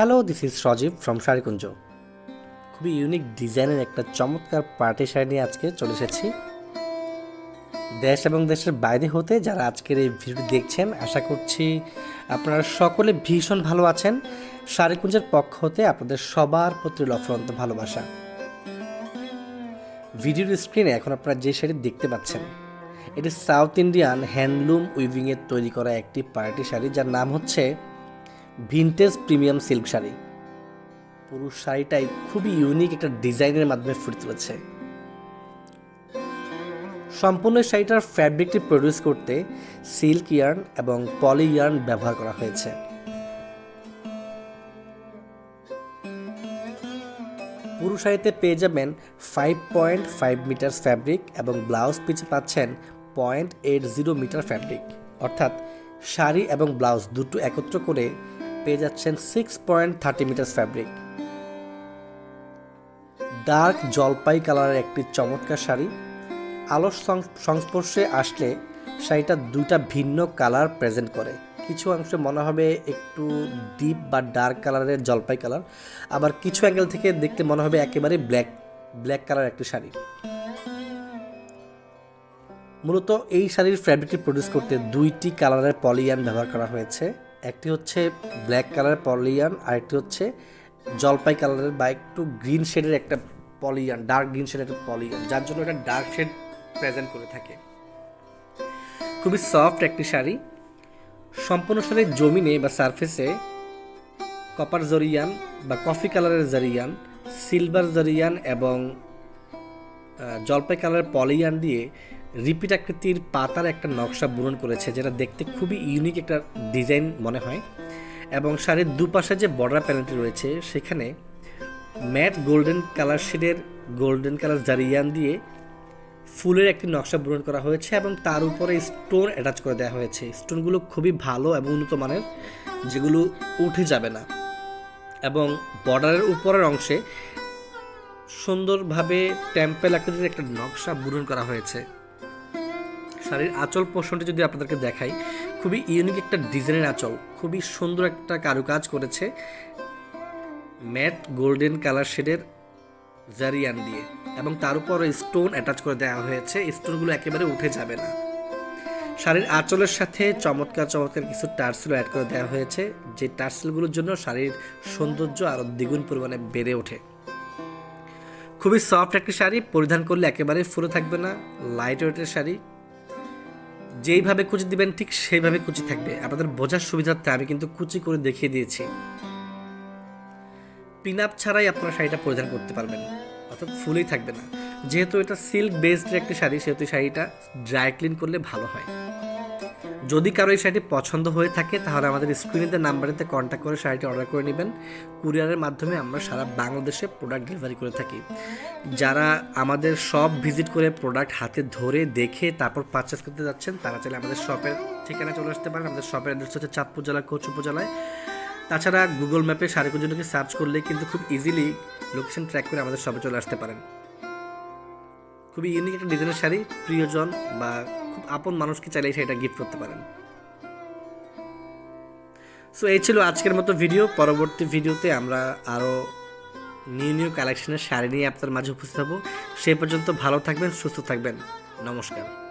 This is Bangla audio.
Hello this is Sajib from Sharikunja খুবই ইউনিক ডিজাইনের একটা চমৎকার পার্টি শাড়ি নিয়ে আজকে চলে এসেছি। দেশ এবং দেশের বাইরে হতে যারা আজকের এই ভিডিওটি দেখছেন, আশা করছি আপনারা সকলে ভীষণ ভালো আছেন। শাড়িকুঞ্জের পক্ষ হতে আপনাদের সবার প্রতি লফরন্ত ভালোবাসা। ভিডিওর স্ক্রিনে এখন আপনারা যে শাড়ি দেখতে পাচ্ছেন, এটি সাউথ ইন্ডিয়ান হ্যান্ডলুম উইভিংয়ের তৈরি করা একটি পার্টি শাড়ি, যার নাম হচ্ছে ভিনটেজ প্রিমিয়াম সিল্ক শাড়ি। পুরো শাড়িটাই খুবই ইউনিক একটা ডিজাইনের মাধ্যমে ফুটে তুলেছে। সম্পূর্ণ শাড়িটার ফ্যাব্রিকটি প্রডিউস করতে সিল্ক ইয়ার্ন এবং পলি ইয়ার্ন ব্যবহার করা হয়েছে। পুরো শাড়িতে পেয়ে যাবেন five point five meter fabric এবং ব্লাউজ পিছে পাচ্ছেন point eight zero meter fabric অর্থাৎ শাড়ি এবং ব্লাউজ দুটো একত্র করে পেয়ে যাচ্ছেন six point thirty meter fabric dark জলপাই কালারের একটি চমৎকার শাড়ি। আলোর সংস্পর্শে আসলে শাড়িটা দুটা ভিন্ন কালার প্রেজেন্ট করে। কিছু অংশে মনে হবে একটু ডিপ বা ডার্ক কালারের জলপাই কালার আবার কিছু অ্যাঙ্গেল থেকে দেখতে মনে হবে একেবারে ব্ল্যাক ব্ল্যাক কালার একটি শাড়ি। মূলত এই শাড়ির ফ্যাব্রিকটি প্রডিউস করতে দুইটি কালারের পলিয়ান ব্যবহার করা হয়েছে। একটি হচ্ছে ব্ল্যাক কালারের পলিয়ান আর একটি হচ্ছে জলপাই কালারের বা একটু গ্রিন শেডের একটা পলিয়ান ডার্ক গ্রিন শেডের একটা পলিয়ান যার জন্য এটা ডার্ক শেড প্রেজেন্ট করে থাকে। খুবই সফট একটি শাড়ি। সম্পূর্ণ শাড়ির জমিনে বা সারফেসে কপার জরিয়ান বা কফি কালারের জারিয়ান সিলভার জারিয়ান এবং জলপাই কালারের পলিয়ান দিয়ে রিপিট আকৃতির পাতার একটা নকশা বুনন করেছে, যেটা দেখতে খুবই ইউনিক একটা ডিজাইন মনে হয়। এবং শাড়ির দুপাশে যে বর্ডার প্যানেলটি রয়েছে, সেখানে ম্যাট গোল্ডেন কালার শেডের গোল্ডেন কালার জারিয়ান দিয়ে ফুলের একটি নকশা পূরণ করা হয়েছে এবং তার উপরে স্টোন অ্যাটাচ করে দেওয়া হয়েছে। স্টোনগুলো খুবই ভালো এবং উন্নত মানের, যেগুলো উঠে যাবে না। এবং বর্ডারের উপরের অংশে সুন্দরভাবে টেম্পেল আকৃতির একটা নকশা বুনন করা হয়েছে। শাড়ির আঁচল পোষণটি যদি আপনাদেরকে দেখাই, খুবই ইউনিক একটা ডিজাইনের আঁচল, খুবই সুন্দর একটা কারুকাজ করেছে ম্যাট গোল্ডেন কালার শেডের জারিয়ান দিয়ে এবং তার উপর স্টোন অ্যাটাচ করে দেওয়া হয়েছে স্টোনগুলো একেবারে উঠে যাবে না। শাড়ির আঁচলের সাথে চমৎকার চমৎকার কিছু টার্সেল অ্যাড করে দেওয়া হয়েছে, যে টার্সেলগুলোর জন্য শাড়ির সৌন্দর্য আরও দ্বিগুণ পরিমাণে বেড়ে ওঠে। খুবই সফট একটি শাড়ি, পরিধান করলে একেবারে ফুলে থাকবে না লাইট ওয়েটের শাড়ি যেইভাবে কুচি দিবেন, ঠিক সেইভাবে কুচি থাকবে। আপনাদের বোঝার সুবিধার্থে আমি কিন্তু কুচি করে দেখিয়ে দিয়েছি। পিন আপ ছাড়াই আপনারা শাড়িটা পরিধান করতে পারবেন। অর্থাৎ ফুলেই থাকবে না। যেহেতু এটা সিল্ক বেসড একটি শাড়ি, সেহেতু শাড়িটা ড্রাই ক্লিন করলে ভালো হয়। যদি কারও এই শাড়িটি পছন্দ হয়ে থাকে, তাহলে আমাদের স্ক্রিনেতে নাম্বারেতে কন্ট্যাক্ট করে শাড়িটি অর্ডার করে নেবেন। কুরিয়ারের মাধ্যমে আমরা সারা বাংলাদেশে প্রোডাক্ট ডেলিভারি করে থাকি। যারা আমাদের সব ভিজিট করে প্রোডাক্ট হাতে ধরে দেখে তারপর পারচেস করতে যাচ্ছেন, তারা চাইলে আমাদের শপের ঠিকানা চলে আসতে পারেন। আমাদের শপের অ্যাড্রেস হচ্ছে চাঁদপুর জেলা, কোচ উপজেলায়। তাছাড়া গুগল ম্যাপে শাড়িকুঞ্জনকে সার্চ করলে কিন্তু খুব ইজিলি লোকেশন ট্র্যাক করে আমাদের শপে চলে আসতে পারেন। খুবই ইউনিক একটা ডিজাইনের শাড়ি, প্রিয়জন বা খুব আপন মানুষকে চাইলে সেটা গিফট করতে পারেন। সো এই ছিল আজকের মতো ভিডিও পরবর্তী ভিডিওতে আমরা আরও নিউ নিউ কালেকশনের শাড়ি নিয়ে আপনার মাঝে উপস্থিত হব। সেই পর্যন্ত ভালো থাকবেন, সুস্থ থাকবেন। নমস্কার।